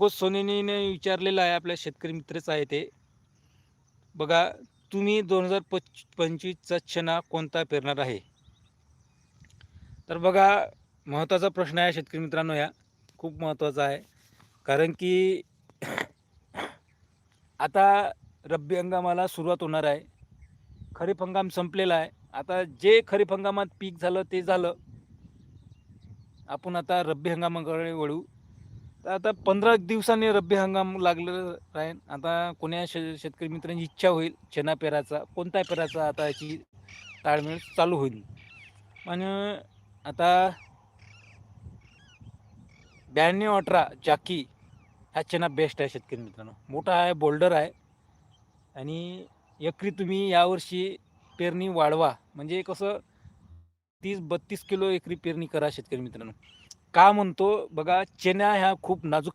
गोस्वामीने विचारलेलं आहे आपल्या शेतकरी मित्रच आहे ते. बघा तुम्ही दोन हजार पच पंचवीसचा चना कोणता पेरणार आहे? तर बघा महत्त्वाचा प्रश्न आहे शेतकरी मित्रांनो या. खूप महत्त्वाचा आहे. कारण की आता रब्बी हंगामाला सुरुवात होणार आहे. खरीप हंगाम संपलेला आहे. आता जे खरीप हंगामात पीक झालं ते झालं. आपण आता रब्बी हंगामाकडे वळू. आता पंधरा दिवसांनी रब्बी हंगाम लागलं राहील आता कोण्या शे शेतकरी मित्रांची इच्छा होईल चना पेराचा कोणता पेराचा आता याची ताळमेळ चालू होईल. आणि आता ब्याण्णव अठरा चाकी हा चना बेस्ट आहे शेतकरी मित्रांनो. मोठा आहे बोल्डर आहे. आणि एकरी तुम्ही यावर्षी पेरणी वाढवा. म्हणजे कसं तीस बत्तीस किलो एकरी पेरणी करा शेतकरी मित्रांनो. का म्हणतो? बघा चेन्या ह्या खूप नाजूक